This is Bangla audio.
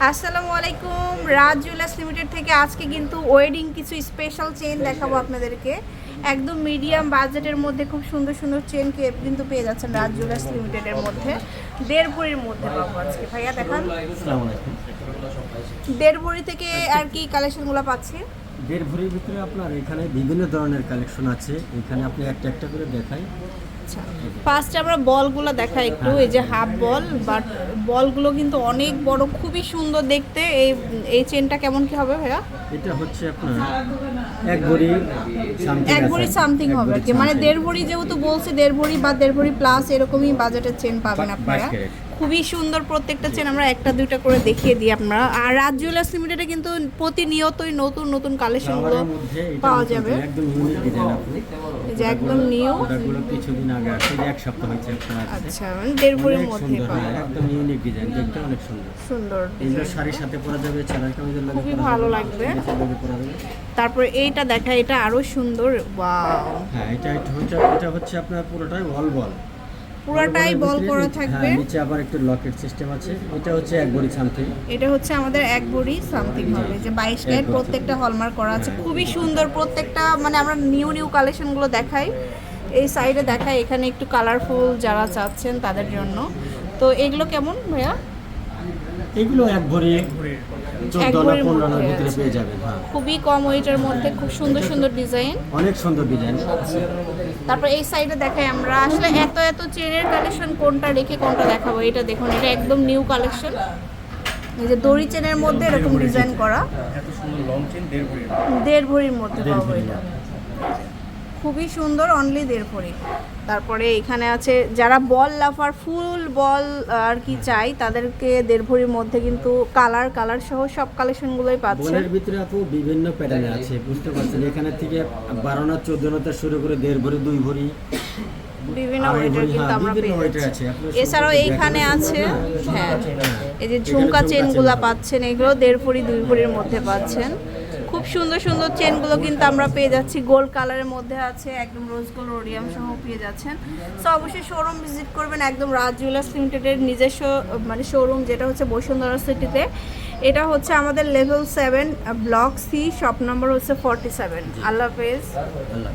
আসসালামু আলাইকুম। রাজ জুয়েলার্স লিমিটেড থেকে আজকে কিন্তু ওয়েডিং কিছু স্পেশাল চেন দেখাবো আপনাদেরকে। একদম মিডিয়াম বাজেটের মধ্যে খুব সুন্দর সুন্দর চেন কিন্তু পেয়ে যাচ্ছেন রাজ জুয়েলার্স লিমিটেডের মধ্যে। দেড় ভরির মধ্যে পাবো আজকে। ভাইয়া দেখান। দেড় ভরি থেকে আর কি কালেকশনগুলো পাচ্ছি? দেড় ভরির ভিতরে আপনার এখানে বিভিন্ন ধরনের কালেকশন আছে। এখানে আপনি একটা একটা করে দেখাই। আচ্ছা। ফার্স্টে আমরা বলগুলো দেখাই একটু এই যে হাফ বল বাট বলগুলো কিন্তু অনেক বড় খুবই সুন্দর দেখতে। এই এই চেনটা কেমন কি হবে ভাইয়া? এটা হচ্ছে আপনার এক ভরি something এক ভরি সামথিং হবে আর কি। মানে দেড় ভরি যেহেতু বলছে দেড় ভরি বা দেড় ভরি প্লাস এরকমই বাজেটের চেন পাবেন আপনারা। খুবই সুন্দর প্রত্যেকটা চেন আমরা একটা দুইটা করে দেখিয়ে দিই আপনারা আর রাজ জুয়েলার্স লিমিটেডে কিন্তু প্রতিনিয়তই নতুন নতুন কালেকশনগুলো পাওয়া যাবে। যে একদম নিউ কিছুদিন আগে আসছে এক সপ্তাহ হয়েছে আচ্ছা মানে দেড় ভরির মধ্যে হ্যাঁ, একদম ইউনিক ডিজাইন দেখতে অনেক সুন্দর। সুন্দর এগুলো শাড়ির সাথে পরা যাবে চাদর কামিজের লাগে খুবই ভালো লাগবে। তারপর এইটা দেখা এটা আরও সুন্দর ওয়াও। হ্যাঁ এটা এটা হচ্ছে আপনার পুরোটাই ওয়াল বল পুরাটাই বল করা থাকবে। হ্যাঁ নিচে আবার একটু লকেট সিস্টেম আছে। এটা হচ্ছে এক বড়ি সামথিং এটা হচ্ছে আমাদের এক বড়ি সামথিং হবে। যে বাইশ ক্যারেট প্রত্যেকটা হলমার্ক করা আছে। খুবই সুন্দর। প্রত্যেকটা মানে আমরা নিউ নিউ কালেকশনগুলো দেখাই। এই সাইডে দেখাই। এখানে একটু কালারফুল যারা চাচ্ছেন তাদের জন্য। তো এগুলো কেমন ভাইয়া? এগুলো এক ভরি চোদ্দ না পনেরো মধ্যে ভিতরে পেয়ে যাবেন হ্যাঁ। খুবই কম ওয়েটের মধ্যে খুব সুন্দর সুন্দর ডিজাইন। অনেক সুন্দর ডিজাইন তারপর এই সাইডে দেখাই আমরা আসলে এত এত চেনের কালেকশন কোনটা রেখে কোনটা দেখাবো এটা দেখুন এটা একদম নিউ কালেকশন। এই যে দড়ি চেনের মধ্যে এরকম ডিজাইন করা। দেড় ভরির। মধ্যে পাবো এটা খুবই সুন্দর অনলি দেড় ভরি তারপরে এখানে আছে যারা বল লাফার ফুল বল আর কি চাই তাদেরকে দেড় ভরির মধ্যে কিন্তু কালার কালার সহ সব কালেকশনগুলোই পাচ্ছে। বলের ভিতরে আপু বিভিন্ন প্যাটার্নে আছে বুঝতে পারছেন? এখানে থেকে বারো না চোদ্দ নাতে শুরু করে দেড় ভরি দুই ভরি বিভিন্ন আড়াই ওয়েটের কিন্তু হ্যাঁ, আমরা বিভিন্ন পেয়ে যাচ্ছি এছাড়াও এইখানে আছে হ্যাঁ হ্যাঁ। এই যে ঝুমকা ঝুমকা চেনগুলা পাচ্ছেন এগুলো দেড় ভরি দুই ভরির মধ্যে পাচ্ছেন। খুব সুন্দর সুন্দর চেনগুলো কিন্তু আমরা পেয়ে যাচ্ছি। গোল্ড কালারের মধ্যে আছে, একদম রোজ গোল্ড ওরিয়াম সহ পেয়ে যাচ্ছেন। সো অবশ্যই শোরুম ভিজিট করবেন একদম রাজ জুয়েলার্স লিমিটেডের নিজস্ব মানে শোরুম যেটা হচ্ছে বসুন্ধরা সিটিতে এটা হচ্ছে আমাদের level seven block C shop number হচ্ছে ফর্টি সেভেন আল্লাহ হাফেজ। আল্লাহ